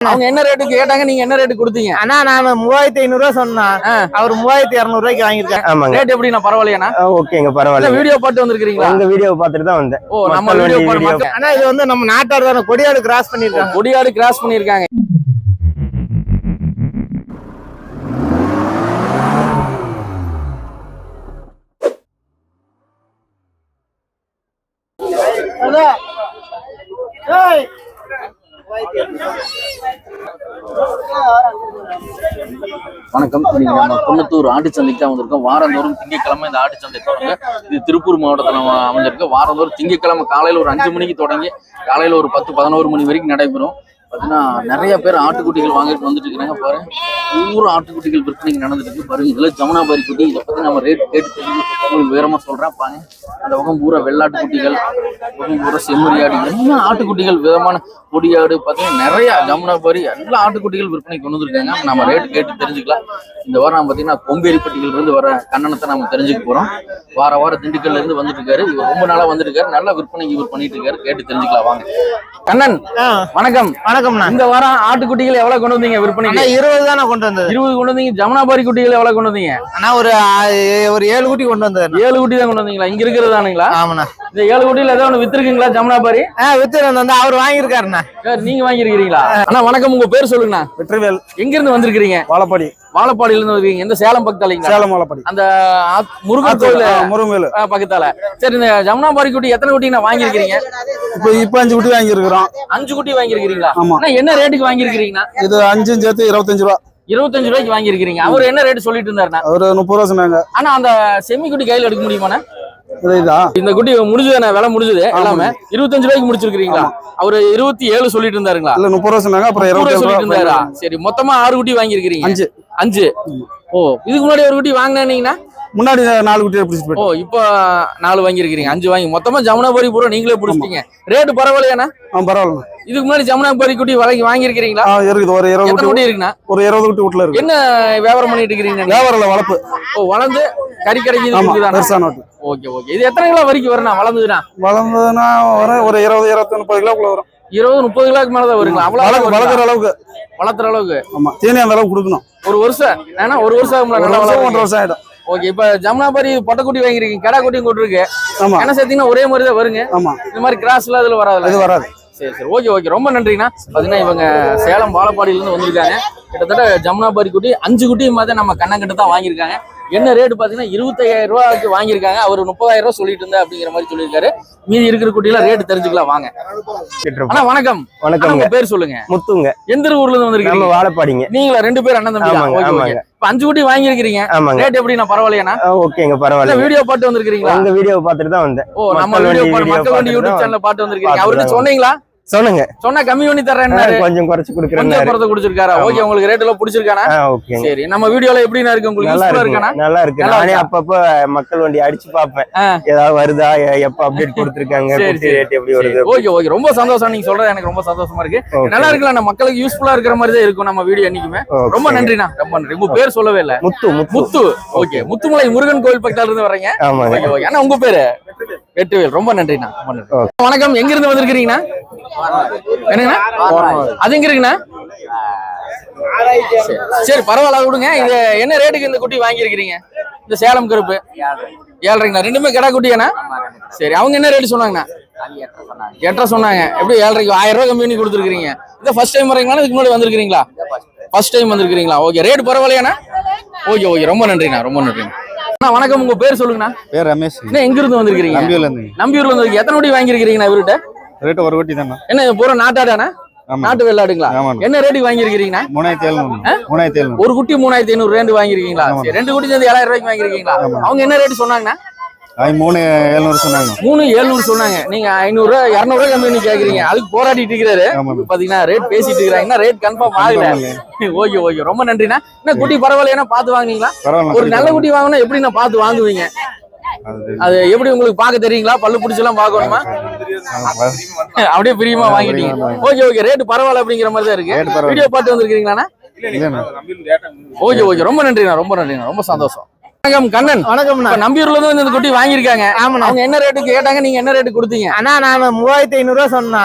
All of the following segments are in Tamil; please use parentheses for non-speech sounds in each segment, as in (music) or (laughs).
அவங்க என்ன ரேட்டுக்கு கேட்டாங்க நீங்க என்ன ரேட்டு கொடுத்தீங்க? அண்ணா நான் மூவாயிரத்தி ஐநூறு ரூபா சொன்னேன் அவர் மூவாயிரத்தி இருநூறு ரூபாய்க்கு வாங்கியிருக்கேன் ஆமாங்க. ரேட் எப்படி நான் பரவாயில்லையாண்ணா? ஆ, ஓகேங்க பரவாயில்ல வீடியோ பாட்டு வந்திருக்கீங்களா உங்க வீடியோ பார்த்துட்டு தான் வந்தேன். ஓ நம்ம வீடியோ அண்ணா இது வந்து நம்ம நாட்டார் தானே கொடியாடு கிராஸ் பண்ணிருக்காங்க கொடியாடு கிராஸ் பண்ணிருக்காங்க வணக்கம். இன்னைக்கு நம்ம குன்னத்தூர் ஆட்டுச்சந்தைக்கு தான் வந்திருக்கோம். வாரந்தோறும் திங்கட்கிழமை இந்த ஆட்டுச்சந்தை தொடங்க. இது திருப்பூர் மாவட்டத்தில் அமைஞ்சிருக்கு. வாரந்தோறும் திங்கட்கிழமை காலையில் ஒரு அஞ்சு மணிக்கு தொடங்கி காலையில் ஒரு பத்து பதினோரு மணி வரைக்கும் நடைபெறும். பார்த்தீங்கன்னா நிறைய பேர் ஆட்டுக்குட்டிகள் வாங்கிட்டு வந்துட்டு இருக்காங்க பாருங்க. ஊர் ஆட்டுக்குட்டிகள் விற்பனைக்கு நடந்துட்டு இருக்கு. பாருங்க இதுல ஜமுனாபாரி குட்டி இதை பத்தி நம்ம ரேட் கேட்டு தெரிஞ்சு உங்களுக்கு விவரமா சொல்றேன். பாருங்க அந்த பக்கம் பூரா வெள்ளாட்டு குட்டிகள் பக்கம் பூரா செம்மறியாடு எல்லா ஆட்டுக்குட்டிகள் விதமான கொடியாடு பார்த்தீங்கன்னா நிறைய ஜமுனாபாரி எல்லா ஆட்டுக்குட்டிகள் விற்பனைக்கு கொண்டு வந்திருக்காங்க. நம்ம ரேட் கேட்டு தெரிஞ்சுக்கலாம். இந்த வாரம் பார்த்தீங்கன்னா கொம்பேரிப்பட்டிகள் இருந்து வர கண்ணனத்தை நம்ம தெரிஞ்சுக்க போறோம். வார வாரம் திண்டுக்கல்ல இருந்து வந்துட்டு இருக்காரு. இவர் ரொம்ப நாளா வந்துட்டு இருக்காரு. நல்ல விற்பனைக்கு இவர் பண்ணிட்டு இருக்காரு. கேட்டு தெரிஞ்சுக்கலாம். வாங்க. கண்ணன் வணக்கம். வணக்கம்ண்ணா. இந்த வாரம் ஆட்டுக்குட்டிகள் எவ்வளவு கொண்டு வந்தீங்க விற்பனைக்கு? இருபது தானே கொண்டு வந்தது. இருபது கொண்டு வந்தீங்க. ஜமுனாபாரி குட்டிகள் எவ்வளவு கொண்டு வந்தீங்க? அண்ணா ஒரு ஒரு ஏழு குட்டி கொண்டு வந்தது ஏழு குட்டி தான் கொண்டு வந்தீங்களா? இங்க இருக்கிறதானுங்களா ஆமாண்ணா. இந்த ஏழு குட்டியில ஏதோ ஒண்ணு வித்துருக்கீங்களா ஜமுனாபாரி? ஆ வித்து வந்து அவர் வாங்கியிருக்காருண்ணா. சார் நீங்க வாங்கியிருக்கிறீங்களா? அண்ணா வணக்கம். உங்க பேர் சொல்லுங்கண்ணா. வெற்றிவேல். எங்க இருந்து வந்திருக்கிறீங்க? வாழப்பாடி. வாழப்பாடியில இருந்து வந்திருக்கீங்க எந்த சேலம் பக்கத்தாலீங்களா? சேலம் வாழப்பாடி. அந்த முருகன் கோயில் முருங்கவேலு பக்கத்தால. சரி இந்த ஜமுனாபாரி குட்டி எத்தனை குட்டி நான் வாங்கியிருக்கிறீங்க? இப்போ இப்போ அஞ்சு குட்டி வாங்கியிருக்கிறோம். அஞ்சு குட்டி வாங்கியிருக்கிறீங்களா? ஆமா. என்ன ரேட்டுக்கு வாங்கியிருக்கிறீங்களா இது அஞ்சும் சேர்த்து இருபத்தஞ்சு ரூபா. இருபத்தஞ்சு ரூபாய்க்கு வாங்கியிருக்கிறீங்க. அவர் என்ன ரேட் சொல்லிட்டு இருந்தாருண்ணா? ஒரு முப்பது ரூபா சொன்னாங்க. ஆனா அந்த செம்மி குட்டி கையில எடுக்க முடியுமாண்ணா? இந்த குட்டி முடிஞ்சது விலை முடிஞ்சது எல்லாமே. இருபத்தஞ்சு ரூபாய்க்கு முடிச்சிருக்கீங்களா அவரு இருபத்தி ஏழு சொல்லிட்டு இருந்தாருங்களா? இல்ல முப்பது ரூபா சொன்னாங்க அப்புறம் ரூபா சொல்லிட்டு இருந்தாரா? சரி மொத்தமா ஆறு குட்டி வாங்கியிருக்கிறீங்க. அஞ்சு. அஞ்சு. ஓ இதுக்கு முன்னாடி ஒரு குட்டி வாங்கினீங்கன்னா முன்னாடி நாலு குட்டியை பிடிச்சிட்டு ஓ இப்போ நாலு வாங்கியிருக்கிறீங்க. அஞ்சு வாங்கி. மொத்தமா ஜமுனாபரி பூரா நீங்களே பிடிச்சிட்டீங்க. ரேட்டு பரவாயில்லையாண்ணா? ஆ பரவாயில்ல இதுக்கு முன்னாடி ஜமுனாபரி குட்டி வாங்கி வாங்கியிருக்கிறீங்களா? இருக்குது. ஒரு இருபது குட்டி இருக்குண்ணா? ஒரு இருபது குட்டி வீட்டுல இருக்கு என்ன வியாபாரம் பண்ணிட்டு இருக்கிறீங்க? வியாபாரம் வளர்ப்பு. ஓ வளர்ந்து கறி கடைக்கு ஓகே ஓகே. இது எத்தனை கிலோ வரைக்கும் வரணும் வளர்ந்ததுண்ணா வளர்ந்ததுன்னா வர ஒரு இருபது இருபத்தி முப்பது கிலோக்குள்ள வரும். இருபது முப்பது கிலோக்கு மேலதான் வருங்களா? அவ்வளவு வளர்க்க வளர்க்குற அளவுக்கு. வளர்த்துற அளவுக்கு. ஆமா. தீனி அந்த அளவுக்கு கொடுக்கணும். ஒரு வருஷம். ஏன்னா ஒரு வருஷம் ஆகும்ல நல்லா வருஷம். ஒன்றரை வருஷம் ஆயிடும். ஓகே இப்ப ஜமுனாபாரி பொட்டக்குட்டி வாங்கிருக்கீங்க கடா குட்டியும் கொண்டு இருக்கு ஆமா. என்ன சேர்த்தீங்கன்னா ஒரே மாதிரி தான் வருங்க. ஆமா. இந்த மாதிரி கிராஸ்ல அதுல வராதுல்ல? இது வராது. சரி சரி. Okay okay. ரொம்ப நன்றிண்ணா பாத்தீங்கன்னா இவங்க சேலம் வாழப்பாடியில இருந்து வந்திருக்காங்க. கிட்டத்தட்ட ஜமுனாபாரி குட்டி அஞ்சு குட்டி மாதிரி நம்ம கண்ணங்கிட்ட தான் வாங்கியிருக்காங்க. என்ன ரேட் பாத்தீங்கன்னா இருபத்தையாயிரம் ரூபாய்க்கு வாங்கியிருக்காங்க. அவர் முப்பதாயிரம் ரூபாய் சொல்லிட்டு இருந்தா அப்படிங்கிற மாதிரி சொல்லியிருக்காரு. மீதி இருக்கிற குட்டியில ரேட் தெரிஞ்சுக்கலாம் வாங்க. வணக்கம் அண்ணா, வணக்கம்ங்க. உங்க பேர் சொல்லுங்க. முத்துங்க. எந்த ஊர்ல இருந்து வந்திருக்கீங்க? வாழப்பாடிங்க. நீங்களா? ரெண்டு பேர் அண்ணன் தம்பி. இப்ப அஞ்சு குட்டி வாங்கியிருக்கிறீங்க. ஆமாங்க. ரேட் எப்படி நான் பரவாயில்லையாண்ணா? ஆ, ஓகேங்க பரவாயில்ல வீடியோ பாட்டு வந்திருக்கீங்களா உங்க வீடியோ பார்த்துட்டு தான் வந்தேன். ஓ நம்ம வீடியோ மக்கள் யூடியூப் சேனல்ல பாட்டு வந்திருக்கீங்க. அவர்கிட்ட சொன்னீங்களா? சொல்லுங்க. சொன்னா கம்மி பண்ணி தர்றேன்னாரு. கொஞ்சம் குறைச்சு கொடுக்குறேன் குறத குடிச்சிருக்காரா. ஆமா. ஓகே உங்களுக்கு ரேட் எல்லாம் பிடிச்சிருக்கானா? ஓகேங்க. சரி நம்ம வீடியோல எப்படிண்ணா இருக்கு? உங்களுக்கு நல்லா இருக்கானா? நல்லா இருக்கு. நானே? அப்பப்ப மக்கள் வண்டி அடிச்சு பார்ப்பேன். ஆ. ஏதாவது வருதா? எப்ப அப்டேட் கொடுத்துருக்காங்க. ரேட் எப்படி வருது? Okay okay. ரொம்ப சந்தோஷம். நீங்க சொல்றது எனக்கு ரொம்ப சந்தோஷமா இருக்கு. நல்லா இருக்குல்ல நம்ம மக்களுக்கு யூஸ்ஃபுல்லா இருக்கிற மாதிரி தான் இருக்கும் நம்ம வீடியோ என்னைக்குமே. ரொம்ப நன்றிண்ணா. ரொம்ப நன்றி. உங்க பேர் சொல்லவே இல்ல. முத்து முத்து. ஓகே. முத்துமலை முருகன் கோயில் பக்கத்துல இருந்து வர்றீங்க. ஆமாங்க. Okay okay. அண்ணா உங்க பேரு? வெட்டுவேல். ரொம்ப நன்றிண்ணா. வணக்கம். எங்க இருந்து வந்திருக்கிறீங்கண்ணா? என்னங்கண்ணா? அது எங்க இருக்குண்ணா? சரி, பரவாயில்ல விடுங்க. இது என்ன ரேட்டுக்கு இந்த குட்டி வாங்கியிருக்கிறீங்க? இந்த சேலம் கருப்பு? ஏழரைங்கண்ணா ரெண்டுமே கடா குட்டியாண்ணா? சரி அவங்க என்ன ரேட்டு சொன்னாங்கண்ணா? எட்டரை சொன்னாங்க. எப்படி ஏழரைக்கு ஆயிரம் ரூபாய் கம்மி பண்ணி கொடுத்துருக்கீங்க இதை ஃபர்ஸ்ட் டைம் வரீங்களா இதுக்கு முன்னாடி வந்திருக்கிறீங்களா? ஃபர்ஸ்ட் டைம் வந்திருக்கிறீங்களா? ஓகே ரேட் பரவாயில்லையாண்ணா? ஓகே ஓகே ரொம்ப நன்றிண்ணா ரொம்ப நன்றிண்ணா. அண்ணா வணக்கம். உங்க பேர் சொல்லுங்கண்ணா. பேர் ரமேஷ். எங்க இருந்து வந்திருக்கீங்க நம்பியூர்ல இருந்து. நம்பியூர்ல இருந்து எத்தனை குட்டி வாங்கியிருக்கிறீங்கண்ணா இவர்கிட்ட? ரேட்டு ஒரு குட்டி தானே? என்ன பூரா நாட்டாடாண்ணா நாட்டு வெள்ளாடுங்களா? என்ன ரேட்டுக்கு வாங்கியிருக்கிறீங்களா மூணாயிரத்தி எழுநூறு. மூணாயிரத்தி எழுநூறு ஒரு குட்டி மூணாயிரத்தி ஐநூறு ரேண்டு. சரி, ரெண்டு குட்டி சேர்ந்து ஏழாயிரம் ரூபாய்க்கு வாங்கியிருக்கீங்களா? ஆமா. அவங்க என்ன ரேட் சொன்னாங்கண்ணா? மூணு எழுநூறு சொன்னாங்க. மூணு ஏழுநூறு சொன்னாங்க. நீங்க ஐநூறு இருநூறு கம்மி கேக்குறீங்க. அதுக்கு போராடிட்டு இருக்கிறாரு. பாத்தீங்கன்னா ரேட் பேசிட்டு இருக்கிறாங்க ரேட் கன்ஃபார்ம் ஆகல? (laughs) Okay okay. ரொம்ப நன்றிண்ணா. என்ன குட்டி பரவாயில்லையா? பார்த்து வாங்குனீங்களா? பரவாயில்ல ஒரு நல்ல குட்டி வாங்கினா எப்படி நான் பார்த்து வாங்குவீங்க? அது எப்படி உங்களுக்கு பார்க்க தெரியுங்களா? பல்லு பிடிச்செல்லாம் பார்க்கணுமா? ஆமா. அப்படியே பிரியமா வாங்கிட்டீங்க. Okay okay. ரேட் பரவாயில்ல அப்படிங்கிற மாதிரி தான் இருக்கு. வீடியோ பார்த்து வந்திருக்கீங்களாண்ணா ஓகே ஓகே. ரொம்ப நன்றிண்ணா ரொம்ப நன்றிண்ணா. ரொம்ப சந்தோஷம். வணக்கம் கண்ணன். வணக்கம்ண்ணா இப்ப நம்பியூர்ல இருந்து இந்த குட்டி வாங்கியிருக்காங்க. ஆமாண்ணா. அவங்க என்ன ரேட்டு கேட்டாங்க? நீங்க என்ன ரேட்டு கொடுத்தீங்க? அண்ணா நான் மூவாயிரத்தி ஐநூறு ரூபா சொன்னா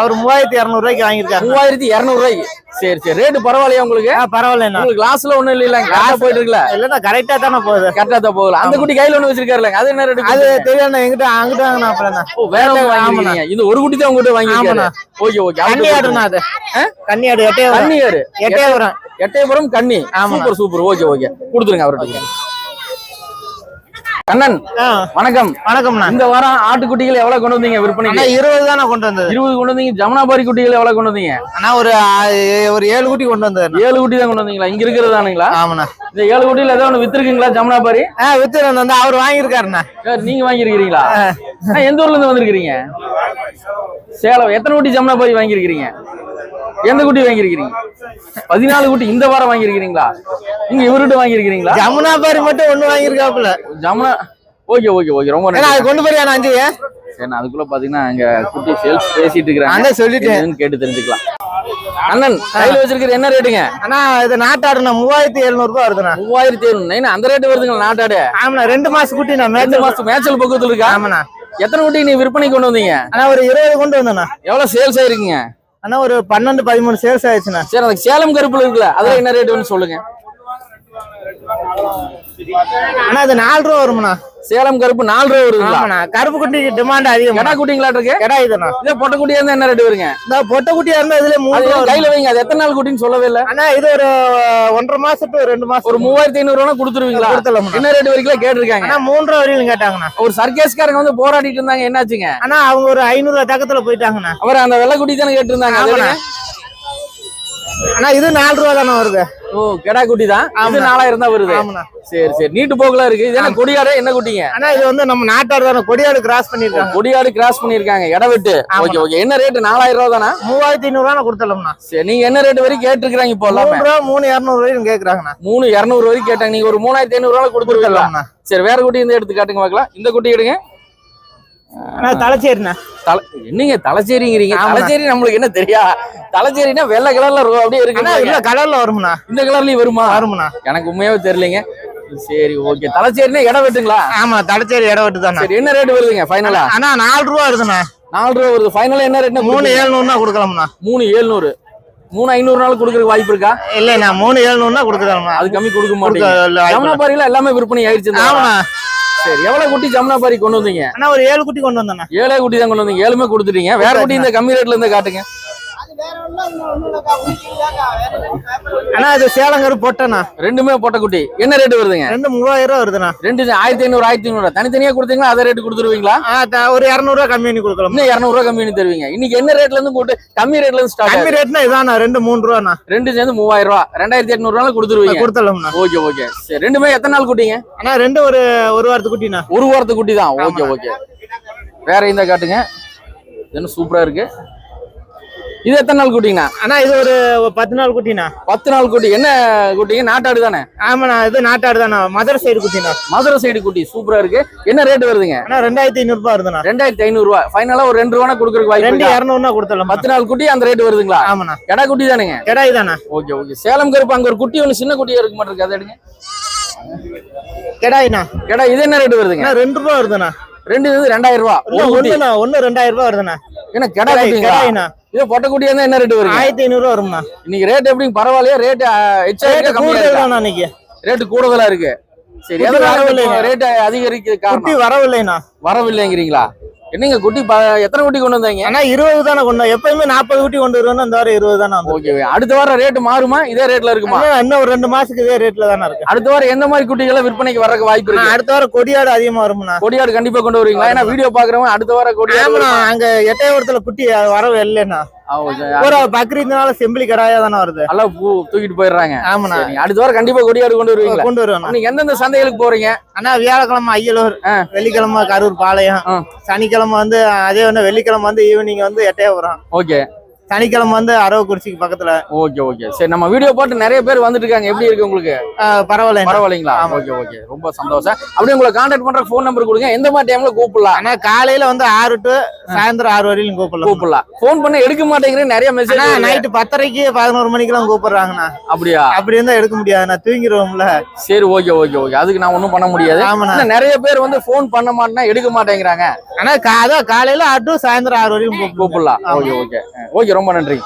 அவர் மூவாயிரத்தி இருநூறு ரூபாய்க்கு வாங்கியிருக்காரு. மூவாயிரத்தி இருநூறு ரூபாய்க்கு சரி சரி. ரேட்டு பரவாயில்லையா உங்களுக்கு? ஆ பரவாயில்லண்ணா. உங்களுக்கு கிளாஸ்ல ஒண்ணும் இல்ல கரெக்டா போயிட்டு இருக்குல்ல இல்லண்ணா கரெக்டா தானே போகுது. கரெக்டா தான் போகல அந்த குட்டி கையில ஒண்ணு வச்சிருக்காருல அது என்ன ரேட்டு அது தெரியாதுண்ணா எங்கிட்ட அங்கிட்ட வாங்கினா ஓ வேற. வாங்கிருக்கீங்க இது ஒரு குட்டி தான் உங்ககிட்ட வாங்கிருக்காரு. Okay okay. கன்னி ஆடுண்ணா அது. கன்னி ஆடு எட்டையாவரம் கன்னியாரு எட்டையாவரம் எட்டயபுரம். கன்னி. ஆமாண்ணா. Super super okay okay. கொடுத்துருங்க அவர்கிட்ட. கண்ணன் வணக்கம். வணக்கம்ண்ணா. இந்த வாரம் ஆட்டுக்குட்டிகள் எவ்வளவு கொண்டு வந்தீங்க விற்பனைக்கு? இருபது தானே கொண்டு வந்தது. இருபது கொண்டு வந்தீங்க. ஜமுனாபாரி குட்டிகள் எவ்வளவு கொண்டு வந்தீங்க? அண்ணா ஒரு ஒரு ஏழு குட்டி கொண்டு வந்தாரு ஏழு குட்டி தான் கொண்டு வந்தீங்களா? இங்க இருக்கிறதானுங்களா ஆமாண்ணா. இந்த ஏழு குட்டியில ஏதோ ஒண்ணு வித்துருக்கீங்களா ஜமுனாபாரி? வித்து வந்து அவர் வாங்கியிருக்காருண்ணா. நீங்க வாங்கியிருக்கிறீங்களா? எந்த ஊர்ல இருந்து வந்திருக்கிறீங்க? சேலம். எத்தனை குட்டி ஜமுனாபாரி வாங்கியிருக்கிறீங்க? எந்த குட்டி வாங்கியிருக்கிறீங்க? பதினாலு குட்டி இந்த வாரம் வாங்கியிருக்கிறீங்களா? நீங்க இவர்கிட்ட வாங்கியிருக்கிறீங்களா? ஜமுனா பாரி மட்டும் ஒண்ணு வாங்கியிருக்காப்புல. Jamuna okay okay okay. ரொம்ப அது கொண்டு போறியா அஞ்சு சரி நான் அதுக்குள்ள பாத்தீங்கன்னா அங்க குட்டி சேல்ஸ் பேசிட்டு இருக்கிறாங்க. என்னன்னு கேட்டு தெரிஞ்சுக்கலாம். அண்ணன் கையில வச்சிருக்கிறது என்ன ரேட்டுங்க அண்ணா இது நாட்டாடுண்ணா மூவாயிரத்தி எழுநூறு ரூபாய் வருதுண்ணா. மூவாயிரத்தி எழுநூறு. அந்த ரேட்டு வருதுங்களா நாட்டாடு? ஆமாண்ணா ரெண்டு மாசம் குட்டி நான் மேய்ச்சல் மாசம் மேய்ச்சல் பக்கத்துல இருக்கா? ஆமாண்ணா. எத்தனை குட்டி நீ விற்பனை கொண்டு வந்தீங்க? அண்ணா ஒரு இருபது கொண்டு வந்தேண்ணா. எவ்வளவு சேல்ஸ் ஆயிருக்குங்க? அண்ணா ஒரு பன்னெண்டு பதிமூணு சேல்ஸ் ஆயிடுச்சுண்ணா. சரி அந்த சேலம் கருப்புல இருக்குல்ல அதுல என்ன ரேட்டுன்னு சொல்லுங்க. அண்ணா இது நாலு ரூபா வரும்ண்ணா சேலம் கருப்பு நாலு ரூபா வருதுங்களா? கருப்பு குட்டிக்கு டிமாண்ட் அதிகம். கடா குட்டிங்களா இருக்கு? கடா இதுண்ணா. இதே பொட்டை குட்டியா இருந்தா என்ன ரேட்டு வருங்க? இந்த பொட்டை குட்டியா இருந்தா இதுல மூணு ரூபா. கையில வைங்க அது எத்தனை நாள் குட்டின்னு சொல்லவே இல்ல. அண்ணா இது ஒரு ஒன்றரை மாசம் to ரெண்டு மாசம் ஒரு மூவாயிரத்தி ஐநூறு ரூபா கொடுத்துருவீங்களா? கொடுத்துடலாம்ண்ணா என்ன ரேட் வரைக்கும் கேட்டிருக்காங்க? அண்ணா மூன்று ரூபா வரையிலும் கேட்டாங்கண்ணா. ஒரு சர்க்கேஸ்காரங்க வந்து போராடிட்டு இருந்தாங்க என்னாச்சுங்க? அண்ணா அவங்க ஒரு ஐநூறு ரூபா தக்கத்துல போயிட்டாங்கண்ணா. அவர் அந்த வெள்ளை குட்டி தானே கேட்டு இருந்தாங்க ஆமாண்ணா. அண்ணா இது நாலு ரூபா தானே வருது. ஓ கெடா குட்டி தான்? இது. நாலாயிரம் தான் வருது. சரி சரி. நீட்டு போக்குலாம் இருக்கு. இது என்ன கொடியாடு? என்ன குட்டிங்க? அண்ணா இது வந்து நம்ம நாட்டாடு தானே. கொடியாடு கிராஸ் பண்ணிருக்காங்க கொடியாடு கிராஸ் பண்ணிருக்காங்க இட வெட்டு. Okay okay. என்ன ரேட் நாலாயிரம் ரூபா தானா? மூவாயிரத்தி ஐநூறு ரூபா கொடுத்துடலாம்ண்ணா. சரி நீங்க என்ன ரேட் வரைக்கும் கேட்டிருக்காங்க இப்போ ரூபா மூணு இரநூறு வரைக்கும் கேக்குறாங்கண்ணா. மூணு இரநூறு வரைக்கும் கேட்டாங்க. நீங்க ஒரு மூணாயிரத்தி ஐநூறு ரூபா கொடுத்துருக்கலாம் சரி வேற குட்டி இந்த எடுத்து காட்டுங்க பார்க்கலாம். இந்த குட்டி எடுங்க. தலைச்சேரிண்ணா. தலை என்னங்க தலைச்சேரிங்கிறீங்க. தலைச்சேரி நம்மளுக்கு என்ன தெரியா? தலைச்சேரினா வெள்ளை கலர்ல அப்படியே அண்ணா இருக்கு இல்ல கலர்ல வரும்ண்ணா. இந்த கலர்லயும் வருமா? வரும்ண்ணா. எனக்கு உண்மையாவே தெரியலங்க. சரி ஓகே தலைச்சேரினா இடம் வெட்டுங்களா? ஆமா தலைச்சேரி இடம் விட்டு தானே சரி என்ன ரேட் வருதுங்க ஃபைனலா அண்ணா நாலு ரூபா வருதுண்ணா. நாலு ரூபா வருது. ஃபைனலா என்ன ரேட்னா மூணு ஏழுநூறுனா கொடுக்கலாம்ண்ணா. மூணு ஏழ்நூறு. மூணு ஐநூறு நாள் கொடுக்கறதுக்கு வாய்ப்பு இருக்கா? இல்லைண்ணா மூணு ஏழுநூறுனா கொடுக்கலாம்ண்ணா. அது கம்மி கொடுக்க இல்ல, இல்ல. பாரியில எல்லாமே விற்பனை ஆயிடுச்சு. ஆமாண்ணா. சரி எவ்வளவு குட்டி ஜமுனா பாரி கொண்டு வந்தீங்க? ஒரு ஏழு குட்டி கொண்டு வந்தேண்ணா ஏழே குட்டி தான் கொண்டு வந்தீங்க. ஏழுமே கொடுத்துட்டீங்க. வேற குட்டி இந்த கம்மி ரேட்ல இருந்து காட்டுங்க. அண்ணா இது சேலங்கரு பொட்டண்ணா. ரெண்டுமே பொட்டை குட்டி என்ன ரேட் வருதுங்க? ரெண்டு மூவாயிரம் ரூபா வருதுண்ணா. ரெண்டு ஆயிரத்தி ஐநூறு ஆயிரத்தி ஐநூறு. தனித்தனியா கொடுத்தீங்களா? அதே ரேட் கொடுத்துருவீங்களா? ஒரு இரநூறுவா கம்மி பண்ணி கொடுக்கலாம். இன்னும் இரநூறுவா கம்மி பண்ணி தருவீங்க. இன்னைக்கு என்ன ரேட்ல இருந்து கூட்டு கம்மி ரேட்ல இருந்து ஸ்டார்ட் கம்மி ரேட்னா இதாண்ணா ரெண்டு மூணு ரூபாண்ணா. ரெண்டு சேர்ந்து மூவாயிரம் ரூபா. ரெண்டாயிரத்தி எட்நூறு கொடுத்துருவீங்க. கொடுத்துடலாம்ண்ணா. Okay okay. சரி ரெண்டுமே எத்தனை நாள் குட்டிங்க? அண்ணா ரெண்டு ஒரு ஒரு வாரத்து குட்டிண்ணா. ஒரு வாரத்து குட்டி தான் ஓகே ஓகே. வேற இந்த காட்டுங்க? என்ன சூப்பரா இருக்கு? இது எத்தனை நாள் குட்டிங்கண்ணா? அண்ணா இது ஒரு பத்து நாள் குட்டிண்ணா பத்து நாள் குட்டி. என்ன குட்டிங்க? நாட்டாடு தானே? ஆமாண்ணா இது நாட்டாடு தானே மதுரை சைடு குட்டிண்ணா மதுரை சைடு குட்டி. சூப்பரா இருக்கு. என்ன ரேட் வருதுங்க? அண்ணா ரெண்டாயிரத்தி ஐநூறு ரூபாய் வருதுண்ணா. ரெண்டாயிரத்தி ஐநூறு ரூபாய் ஃபைனலா ஒரு ரெண்டு ரூபா கொடுக்கறதுக்கு வாய்ப்பு ரெண்டு? இரநூறுனா கொடுத்துடலாம் பத்து நாள் குட்டி அந்த ரேட் வருதுங்களா? ஆமாண்ணா. எடா குட்டி தானுங்க? கெடாய் தானே ஓகே ஓகே. சேலம் கருப்பு அங்க ஒரு குட்டி ஒன்று சின்ன குட்டியா இருக்க மாட்டிருக்கு அதை எடுங்க. கெடாய்ண்ணா. எடா இது என்ன ரேட் வருதுங்க? ரெண்டு ரூபா வருதுண்ணா. ரெண்டு இது ரெண்டாயிரம் ரூபா. ஒண்ணுண்ணா ஒண்ணு ரெண்டாயிரம் ரூபாய் வருதுண்ணா. என்ன கெடா குட்டிங்களா கெடாய்ண்ணா. இது பொட்டை குட்டியா இருந்தா என்ன ரேட் வருங்க? ஆயிரத்தி ஐநூறு ரூபா வரும்ண்ணா இன்னைக்கு ரேட் எப்படி பரவாயில்லையா? ரேட் கம்மியா கூடுதல் இன்னைக்கு. ரேட் கூடுதலா இருக்கு. சரி. ரேட் அதிகரிக்க வரவில்லைண்ணா. வரவில்லைங்கிறீங்களா? என்னங்க குட்டி எத்தனை குட்டி கொண்டு வந்தீங்க? ஆனா இருபது தானே கொண்டு. எப்பயுமே நாற்பது குட்டி கொண்டு வருவோம் இந்த வாரம் இருபது தானே ஓகே அடுத்த வாரம் ரேட் மாறுமா? இதே ரேட்ல இருக்குமா? இன்னும் ஒரு ரெண்டு மாசத்துக்கு இதே ரேட்ல தானே இருக்கு. அடுத்த வாரம் எந்த மாதிரி குட்டிகளை விற்பனைக்கு வரக்கு வாய்ப்பு இருக்கு? அடுத்த வாரம் கொடியாடு அதிகமா வரும்ண்ணா. கொடியாடு கண்டிப்பா கொண்டு வருவீங்களா? ஏன்னா வீடியோ பாக்குறவங்க அடுத்த வாரம் கொடியாடு அங்க எட்டயபுரத்துல குட்டி வரவே இல்லைண்ணா. ஒரு பக்ரீத்னால செம்பிளி கடாயா தானே வருது. நல்லா பூ தூக்கிட்டு போயிடுறாங்க. ஆமாண்ணா. அடுத்த வாரம் கண்டிப்பா கொடியாடு கொண்டு வருவீங்களா? கொண்டு வருவேண்ணா. நீங்க எந்தெந்த சந்தைகளுக்கு போறீங்க? அண்ணா வியாழக்கிழமை ஐயலூர். வெள்ளிக்கிழமை கரூர் பாளையம். சனிக்கிழமை வந்து அதே வந்து வெள்ளிக்கிழமை வந்து ஈவினிங் வந்து எட்டயபுரம். ஓகே. சனிக்கிழமை வந்து அரவக்குறிச்சிக்கு பக்கத்துல. Okay okay. சரி நம்ம வீடியோ போட்டு நிறைய பேர் வந்துட்டு இருக்காங்க எப்படி இருக்கு உங்களுக்கு? பரவாயில்ல பரவாயில்லைங்களா. Okay okay. ரொம்ப சந்தோஷம். அப்படியே உங்களை கான்டாக்ட் பண்ற ஃபோன் நம்பர் கொடுங்க. எந்த மாதிரி டைம்ல கூப்பிடலாம்? ஆனா காலையில வந்து ஆறு டு சாயந்தரம் ஆறு வரையிலும் கூப்பிடலாம். கூப்பிடலாம். ஃபோன் பண்ண எடுக்க மாட்டேங்கிறேன் நிறைய மெசேஜ் நைட்டு பத்தரைக்கு பதினோரு மணிக்கெல்லாம் கூப்பிடுறாங்கண்ணா. அப்படியா? அப்படி இருந்தா எடுக்க முடியாது நான் தூங்கிடுவோம்ல சரி ஓகே ஓகே ஓகே. அதுக்கு நான் ஒன்றும் பண்ண முடியாது. நிறைய பேர் வந்து ஃபோன் பண்ண மாட்டேன்னா எடுக்க மாட்டேங்கிறாங்க. ஆனா அதான் காலையில ஆறு டு சாயந்தரம் ஆறு வரையும் கூப்பிடலாம். Okay okay. ஓகே ரொம்ப நன்றி.